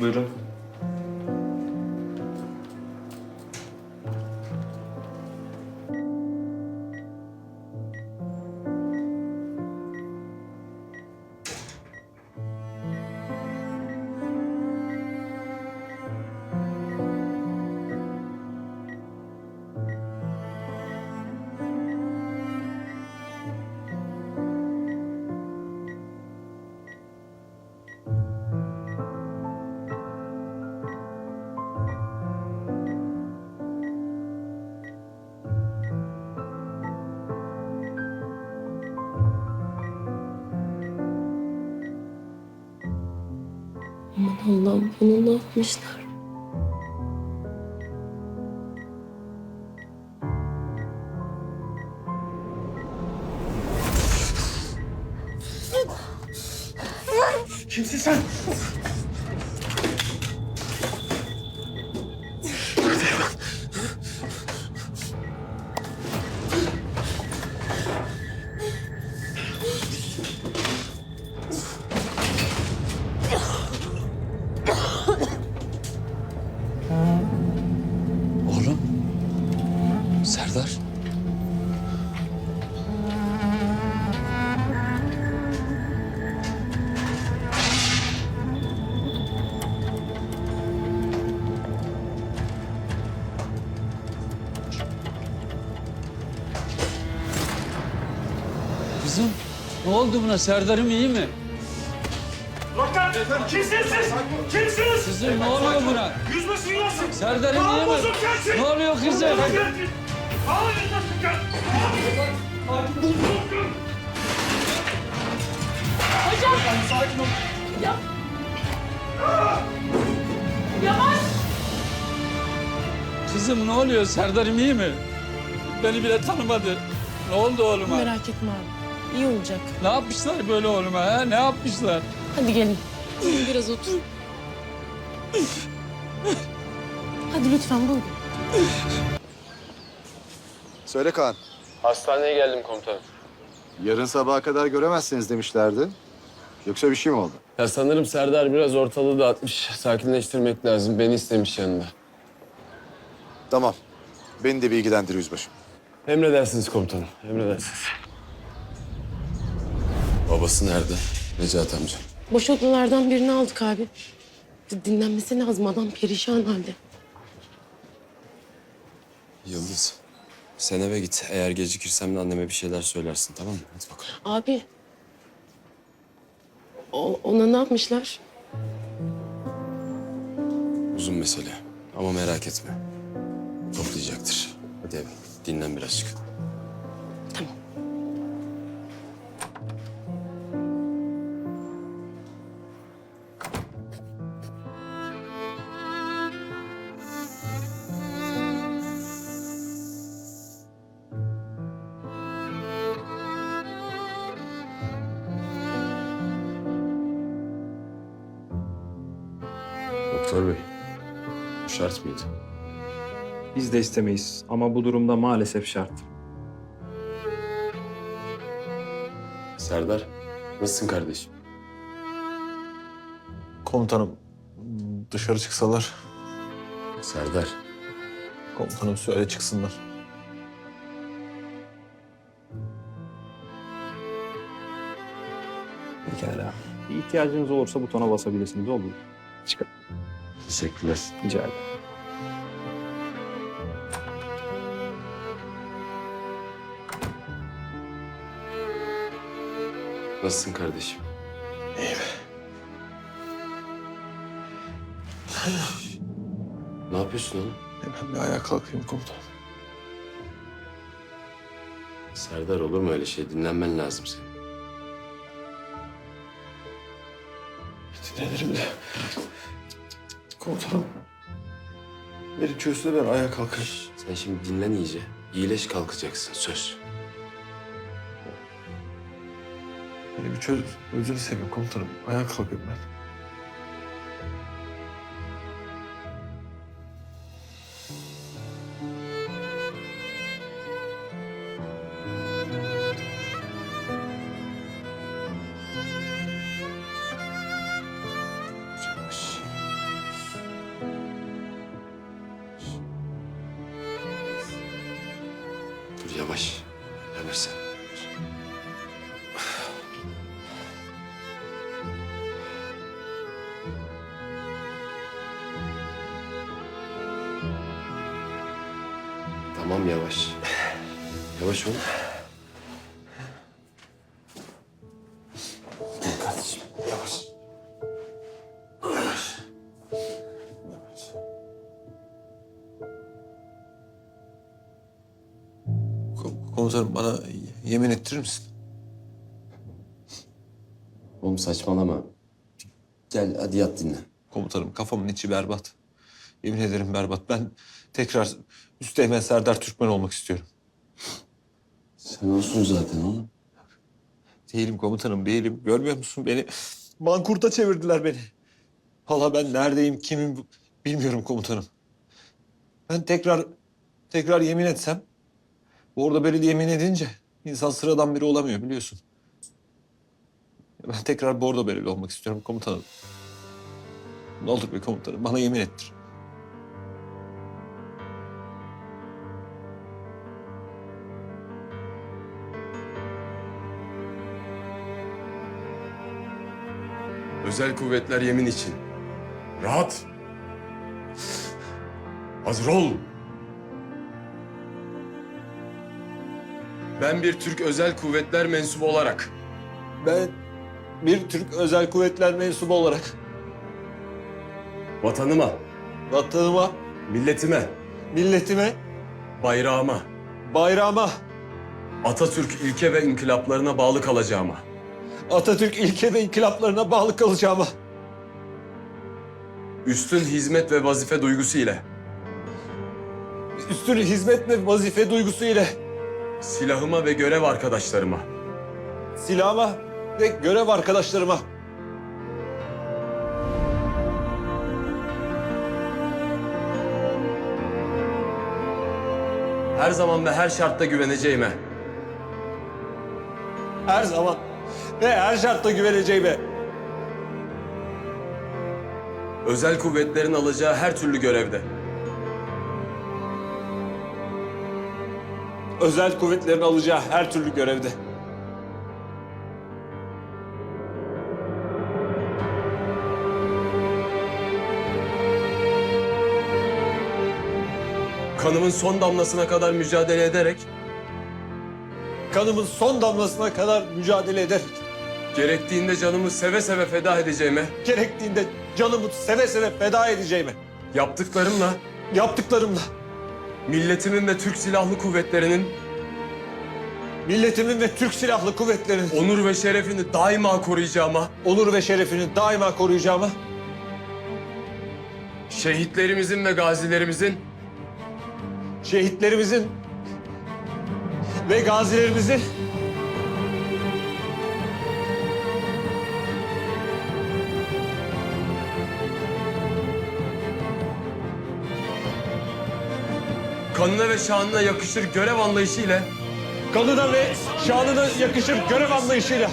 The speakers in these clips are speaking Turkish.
Buyurun. Allah'ım bunu ne yapmışlar? Kimsin sen? Kızım ne oldu buna? Serdar'ım iyi mi? Bakın! Kimsiniz siz? Kimsiniz? Kızım ne oluyor buna? Yüzmesin yazsın! Serdar'ım iyi mi? Ne oluyor kızım? Bozuk gelsin! Al yüzmesin gel! Bozuk gel! Kızım ne oluyor? Serdar'ım iyi mi? Beni bile tanımadı. Ne oldu oğluma? Merak etme abi. İyi olacak. Ne yapmışlar böyle oğluma ha? Ne yapmışlar? Hadi gelin. Buyurun biraz oturun. Hadi lütfen buyurun. Söyle Kaan. Hastaneye geldim komutanım. Yarın sabaha kadar göremezsiniz demişlerdi. Yoksa bir şey mi oldu? Ya sanırım Serdar biraz ortalığı dağıtmış. Sakinleştirmek lazım. Beni istemiş yanında. Tamam. Beni de bilgilendir yüzbaşım. Emredersiniz komutanım. Emredersiniz. Babası nerede? Necat amca. Boş odalardan birini aldık abi. D- Dinlenmesi lazım adam perişan halde. Yıldız. Sen eve git. Eğer gecikirsem de anneme bir şeyler söylersin tamam mı? Hadi bakalım. Abi. O, ona ne yapmışlar? Uzun mesele. Ama merak etme. Toplayacaktır. Hadi eve. Dinlen birazcık. Doktor bey. Bu şart mıydı? Biz de istemeyiz ama bu durumda maalesef şart. Serdar. Nasılsın kardeşim? Komutanım dışarı çıksalar Serdar. komutanım söyle çıksınlar. Pekala. Bir ihtiyacınız olursa butona basabilirsiniz olur. Çıkın. Teşekkürler. Rica ederim. Nasılsın kardeşim? İyiyim. ne yapıyorsun oğlum? Hemen bir ayağa kalkayım komutanım. Serdar olur mu öyle şey? Dinlenmen lazım senin. Dinlenirim de. Komutanım. Beni çözsün de ben ayağa kalkayım. Sen şimdi dinlen iyice. İyileş kalkacaksın söz. Beni bir çöz. Özünü seveyim komutanım. Ayağa kalkayım ben. Yavaş. Yavaş sen. Tamam yavaş. Yavaş ol. Kardeşim. Yavaş. Komutanım bana yemin ettirir misin? Oğlum saçmalama. Gel hadi yat dinle. Komutanım kafamın içi berbat. Yemin ederim berbat. Ben tekrar Üsteğmen Serdar Türkmen olmak istiyorum. Sen olsun zaten oğlum. Değilim komutanım değilim. Görmüyor musun beni? Mankurta çevirdiler beni. Valla ben neredeyim, kimim bilmiyorum komutanım. Ben tekrar tekrar yemin etsem, orada böyle yemin edince insan sıradan biri olamıyor biliyorsun. Ben tekrar Bordo Bereli olmak istiyorum komutanım. Ne olur be komutanım bana yemin ettir. Özel kuvvetler yemin için. Rahat. Hazır ol. Ben bir Türk özel kuvvetler mensubu olarak. Ben bir Türk Özel Kuvvetler mensubu olarak. Vatanıma, vatanıma, milletime, milletime, bayrağıma, bayrağıma, Atatürk ilke ve inkılaplarına bağlı kalacağıma, Atatürk ilke ve inkılaplarına bağlı kalacağıma, üstün hizmet ve vazife duygusu ile. Üstün hizmet ve vazife duygusu ile silahıma ve görev arkadaşlarıma, silahıma ve görev arkadaşlarıma. Her zaman ve her şartta güveneceğime, her zaman ve her şartta güveneceğime, özel kuvvetlerin alacağı her türlü görevde özel kuvvetlerin alacağı her türlü görevde, kanımın son damlasına kadar mücadele ederek kanımın son damlasına kadar mücadele ederek, gerektiğinde canımı seve seve feda edeceğime, gerektiğinde canımı seve seve feda edeceğime, yaptıklarımla yaptıklarımla milletimin ve Türk Silahlı Kuvvetleri'nin milletimin ve Türk Silahlı Kuvvetleri'nin onur ve şerefini daima koruyacağıma, onur ve şerefini daima koruyacağıma, şehitlerimizin ve gazilerimizin şehitlerimizin ve gazilerimizin kanına ve şanına yakışır görev anlayışı ile kanına ve şanına yakışır görev anlayışıyla.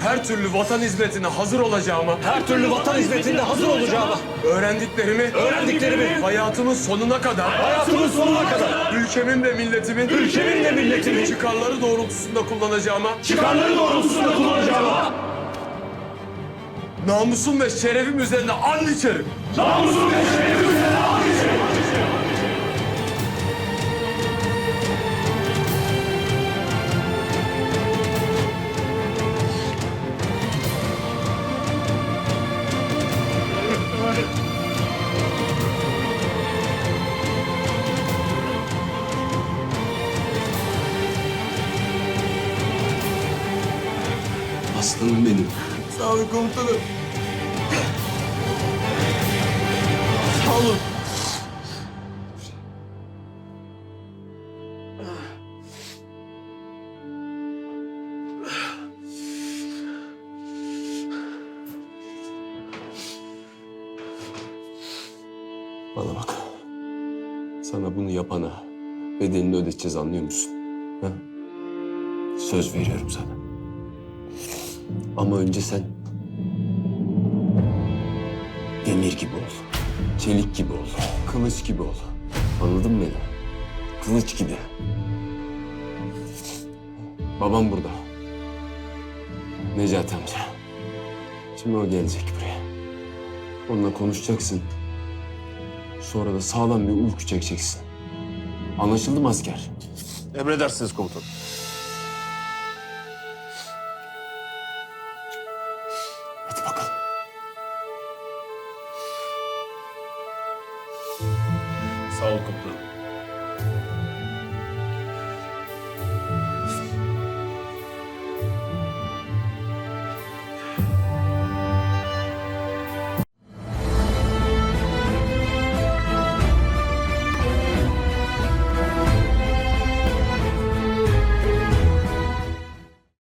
Her türlü vatan hizmetine hazır olacağıma, her türlü vatan hizmetinde hazır olacağıma, öğrendiklerimi, öğrendiklerimi hayatımın sonuna kadar hayatımın sonuna kadar ülkemin ve milletimin, ülkemin ve milletimin çıkarları doğrultusunda kullanacağıma, çıkarları doğrultusunda kullanacağıma, namusum ve şerefim üzerine and içerim. namusum ve şerefim üzerine yapana bedelini ödeteceğiz anlıyor musun? Ha? Söz veriyorum sana. Ama önce sen demir gibi ol. Çelik gibi ol. Kılıç gibi ol. Anladın mı beni? Kılıç gibi. Babam burada. Necati amca. Şimdi o gelecek buraya. Onunla konuşacaksın. Sonra da sağlam bir uyku çekeceksin. Anlaşıldı mı asker? Emredersiniz komutanım.